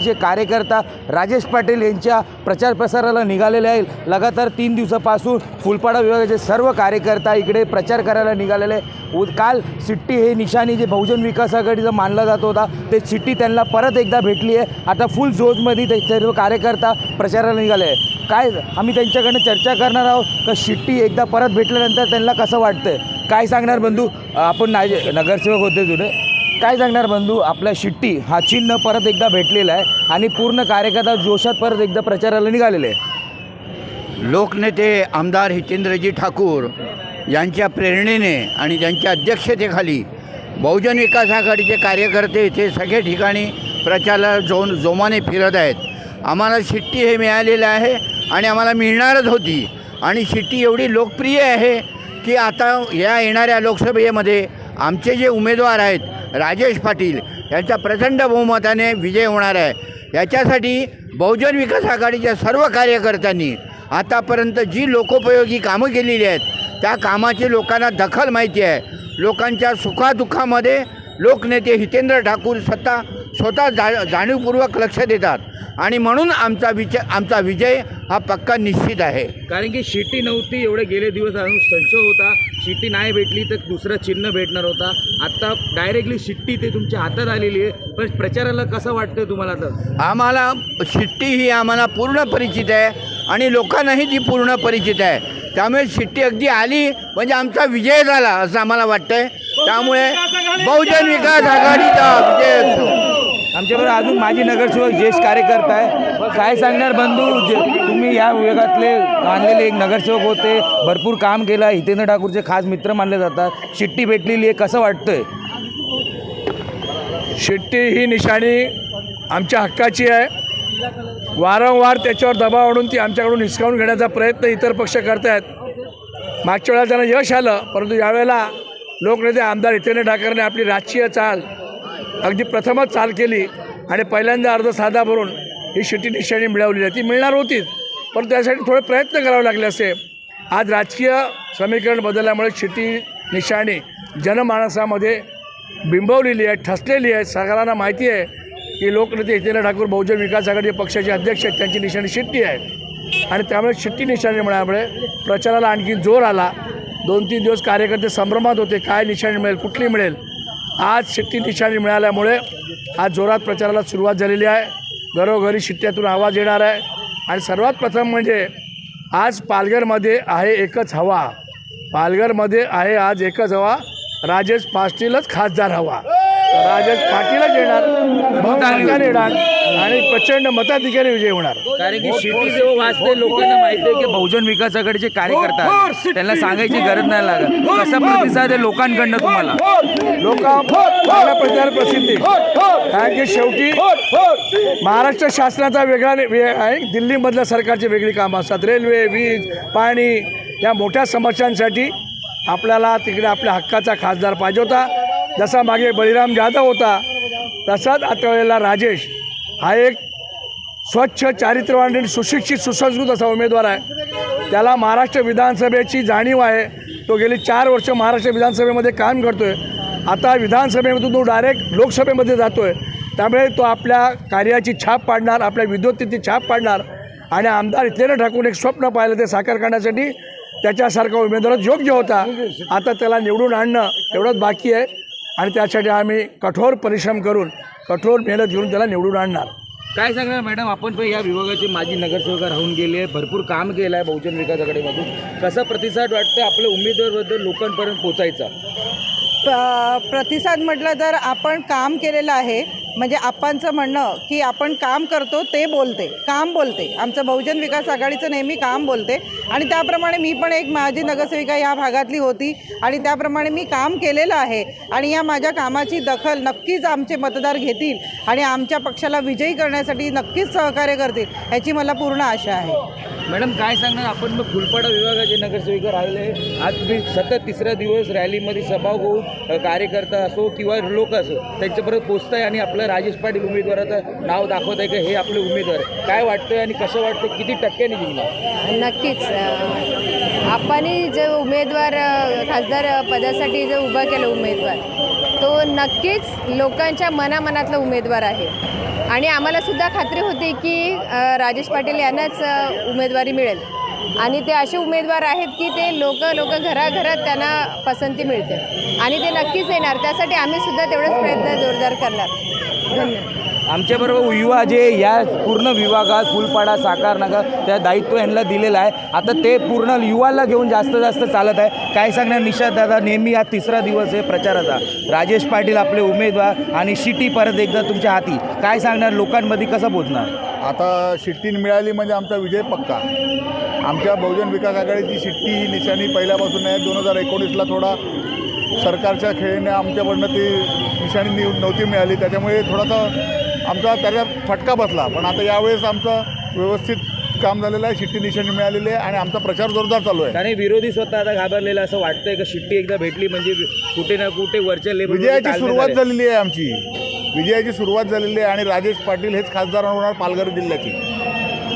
जे कार्यकर्ता राजेश पाटील यांच्या प्रचार प्रसाराला निघालेले आहेत. लगातार तीन दिवसापासून फुलपाडा विभागाचे सर्व कार्यकर्ता इकडे प्रचार करायला निघालेले आहे. उ काल सिट्टी हे निशाणी जे बहुजन विकास आघाडीचं मानला जात होता ते सिट्टी त्यांना परत एकदा भेटली आहे. आता फुल जोजमध्ये ते सर्व कार्यकर्ता प्रचाराला निघाले आहे काय आम्ही त्यांच्याकडनं चर्चा करणार आहोत का शिट्टी एकदा परत भेटल्यानंतर त्यांना कसं वाटतं काय सांगणार बंधू? आपण नाजे नगरसेवक होते जुने. काय सांगणार बंधू? आपला शिट्टी हा चिन्ह परत एकदा भेटलेला आहे आणि पूर्ण कार्यकर्ता जोशात परत एकदा प्रचाराला निघालेले आहे लोकनेते आमदार हितेंद्रजी ठाकूर यांच्या प्रेरणेने आणि त्यांच्या अध्यक्षतेखाली बहुजन विकास आघाडीचे कार्यकर्ते इथे सगळे ठिकाणी प्रचाराला जोन जोमाने फिरत आहेत. आम्हाला शिट्टी हे मिळालेलं आहे आणि आम्हाला मिळणारच होती. आणि शिट्टी एवढी लोकप्रिय आहे की आता या येणाऱ्या लोकसभेमध्ये आमचे जे उमेदवार आहेत राजेश पाटील यांचा प्रचंड बहुमताने विजय होणार आहे. याच्यासाठी बहुजन विकास आघाडीच्या सर्व कार्यकर्त्यांनी आतापर्यंत जी लोकोपयोगी कामं केलेली आहेत त्या कामाची लोकांना दखल माहिती आहे. लोकांच्या सुखादुःखामध्ये लोकनेते हितेंद्र ठाकूर स्वतः स्वतः जा जाणीवपूर्वक लक्ष देतात आणि म्हणून आमचा विजय आमचा विजय हा पक्का निश्चित आहे. कारण की शेती नव्हती एवढे गेले दिवस संशय होता. शिट्टी नाही भेटली तर दुसरं चिन्ह भेटणार होता. आता डायरेक्टली शिट्टी ते तुमच्या हातात आलेली आहे. पण प्रचाराला कसं वाटतं तुम्हाला तर? आम्हाला शिट्टी ही आम्हाला पूर्ण परिचित आहे आणि लोकांनाही ती पूर्ण परिचित आहे. त्यामुळे शिट्टी अगदी आली म्हणजे आमचा विजय झाला असं आम्हाला वाटतंय. त्यामुळे बहुजन विकास आघाडीचा विजय असतो. आमच्याबरोबर अजून माजी नगरसेवक ज्येष्ठ कार्यकर्ता आहे. काय सांगणार बंधू? जे तुम्ही या विभागातले मानलेले एक नगरसेवक होते भरपूर काम केलं हितेंद्र ठाकूरचे खास मित्र मानले जातात. शिट्टी भेटलेली आहे कसं वाटतंय? शिट्टी ही निशाणी आमच्या हक्काची आहे. वारंवार त्याच्यावर दबाव आणून ती आमच्याकडून हिसकावून घेण्याचा प्रयत्न इतर पक्ष करत आहेत मागच्या वेळेला त्यांना यश आलं परंतु यावेळेला लोकनेते आमदार हितेंद्र ठाकरेने आपली राजकीय चाल अगदी प्रथमच चाल केली आणि पहिल्यांदा अर्ज साधा भरून ही शेती निशाणी मिळवली आहे ती मिळणार होतीच. पण त्यासाठी थोडे प्रयत्न करावे लागले असे. आज राजकीय समीकरण बदलल्यामुळे शेती निशाणी जनमानसामध्ये बिंबवलेली आहे ठसलेली आहे. सगळ्यांना माहिती आहे की लोकनेते हितेंद्र ठाकूर बहुजन विकास आघाडी पक्षाचे अध्यक्ष आहेत त्यांची निशाणी शेट्टी आहे. आणि त्यामुळे शेट्टी निशाणी मिळाल्यामुळे प्रचाराला आणखी जोर आला. दोन तीन दिवस कार्यकर्ते संभ्रमात होते काय निशाणी मिळेल कुठली मिळेल. आज शेट्टी निशाणी मिळाल्यामुळे आज जोरात प्रचाराला सुरुवात झालेली आहे. घरोघरी शिट्ट्यातून आवाज येणार आहे. आणि सर्वात प्रथम म्हणजे आज पालघरमध्ये आहे एकच हवा. पालघरमध्ये आहे आज एकच हवा. राजेश पाटीलच खासदार हवा. राजेश पाटीलच येणार बहुमताने येणार आणि प्रचंड मताधिकारी विजय होणार. कारण की शिट्टी जेव्हा वाचते लोकांना माहिती आहे की बहुजन विकास आघाडीचे कार्यकर्ता आहेत. त्यांना सांगायची गरज नाही लागत. कसा प्रतिसाद आहे लोकांकडनं तुम्हाला? लोक प्रचार प्रसिद्धी. कारण की शेवटी महाराष्ट्र शासनाचा वेगळा ने- वे आहे. दिल्लीमधल्या सरकारची वेगळी कामं असतात. रेल्वे वीज पाणी या मोठ्या समस्यांसाठी आपल्याला तिकडे आपल्या हक्काचा खासदार पाहिजे होता. जसा मागे बळीराम जाधव होता तसाच आता वेळेला राजेश हा एक स्वच्छ चारित्र्यवान आणि सुशिक्षित सुसंस्कृत असा उमेदवार आहे. त्याला महाराष्ट्र विधानसभेची जाणीव आहे. तो गेली चार वर्ष महाराष्ट्र विधानसभेमध्ये काम करतो आहे आता विधानसभेमधून तो डायरेक्ट लोकसभेमध्ये जातो आहे त्यामुळे तो आपल्या कार्याची छाप पाडणार आपल्या विद्वत्तेची छाप पाडणार आणि आमदार हितेंद्र ठाकून एक स्वप्न पाहिलं ते साकार करण्यासाठी त्याच्यासारखा उमेदवारच योग्य होता. आता त्याला निवडून आणणं एवढंच बाकी आहे. आणि त्यासाठी आम्ही कठोर परिश्रम करून कठोर मेहनत घेऊन त्याला निवडून आणणार. काय सांगणार मॅडम? आपण पण या विभागाचे माजी नगरसेवक राहून गेले भरपूर काम केलं आहे बहुजन विकास आघाडीमधून. कसा प्रतिसाद वाटतं आपल्या उमेदवारबद्दल लोकांपर्यंत पोचायचा प- प्रतिसाद म्हटलं तर आपण काम केलेलं आहे. म्हणजे आप्पांचं म्हणणं की आपण काम करतो ते बोलते. काम बोलते. आमचं बहुजन विकास आघाडीचं नेहमी काम बोलते. आणि त्याप्रमाणे मी पण एक माझी नगरसेविका या भागातली होती आणि त्याप्रमाणे मी काम केलेलं आहे. आणि या माझ्या कामाची दखल नक्कीच आमचे मतदार घेतील आणि आमच्या पक्षाला विजयी करण्यासाठी नक्कीच सहकार्य करतील याची मला पूर्ण आशा आहे. मॅडम काय सांगणार आपण मग फुलपाडा विभागाचे नगरसेविका राहिले. आज तुम्ही सतत तिसरा दिवस रॅलीमध्ये सभा होऊन कार्यकर्ता असो किंवा लोक असो त्यांच्यापर्यंत पोचताय आणि आपलं राजेश पाटील उमेदवाराचं नाव दाखवत आहे का? हे आपले उमेदवार आहे. काय वाटतंय आणि कसं वाटतं किती टक्क्यांनी जिंकणार नक्कीच. आपण जे उमेदवार खासदार पदासाठी जे उभा केलं उमेदवार तो नक्कीच लोकांच्या मनामनातला उमेदवार आहे. आणि आम्हालासुद्धा खात्री होती की राजेश पाटील यांनाच उमेदवारी मिळेल. आणि ते असे उमेदवार आहेत की ते लोक लोक घराघरात त्यांना पसंती मिळते. आणि ते नक्कीच येणार. त्यासाठी आम्ही सुद्धा तेवढेच प्रयत्न जोरदार करणार. धन्यवाद. आमच्याबरोबर युवा जे या पूर्ण विभागात फुलपाडा साकार नगर त्या दायित्व यांना दिलेलं आहे. आता ते पूर्ण युवाला घेऊन जास्त जास्त चालत आहे. काय सांगणार निषाद दादा? नेहमी हा तिसरा दिवस आहे प्रचाराचा. राजेश पाटील आपले उमेदवार आणि शिटी परत एकदा तुमच्या हाती. काय सांगणार? लोकांमध्ये कसं पोचणार आता शिट्टी मिळाली म्हणजे आमचा विजय पक्का. आमच्या बहुजन विकास आघाडीची शिट्टी ही निशाणी पहिल्यापासून आहे. दोन हजार एकोणीसला थोडा सरकारच्या खेळीने आमच्याकडनं ती निशाणी नि नव्हती मिळाली. त्याच्यामुळे थोडासा आमचा त्याचा फटका बसला. पण आता यावेळेस आमचं व्यवस्थित काम झालेलं आहे. शिट्टी निशाणी मिळालेली आहे आणि आमचा प्रचार जोरदार चालू आहे. कारण विरोधी स्वतः आता घाबरलेला असं वाटतंय का शिट्टी एकदा भेटली म्हणजे कुठे ना कुठे वरच्या लेवल विजयाची सुरुवात झालेली आहे आमची. विजयाची सुरुवात झालेली आहे आणि राजेश पाटील हेच खासदार होणार पालघर जिल्ह्याची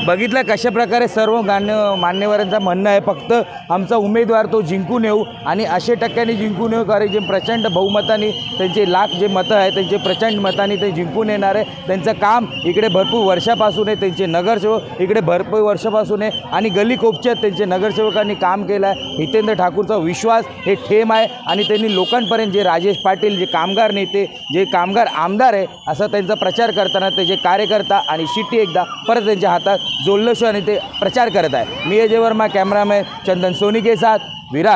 बघितलं कशा प्रकारे सर्व गाण्य मान्यवरांचं म्हणणं आहे. फक्त आमचा उमेदवार तो जिंकून येऊ आणि असे टक्क्यांनी जिंकून येऊ कारण जे प्रचंड बहुमताने त्यांचे लाख जे मतं आहे त्यांचे प्रचंड मताने ते जिंकून येणार आहे. त्यांचं काम इकडे भरपूर वर्षापासून आहे त्यांचे नगरसेवक इकडे भरपूर वर्षापासून आहे आणि गली कोपच्यात त्यांचे नगरसेवकांनी काम केलं आहे. हितेंद्र ठाकूरचा विश्वास हे ठेम आहे आणि त्यांनी लोकांपर्यंत जे राजेश पाटील जे कामगार नेते जे कामगार आमदार आहे असा त्यांचा प्रचार करताना त्याचे कार्यकर्ता आणि शिट्टी एकदा परत त्यांच्या हातात जोल्लोष आणि ते प्रचार करत आहे. मी अजय वर्मा कॅमेरामॅन चंदन सोनी के साथ विरार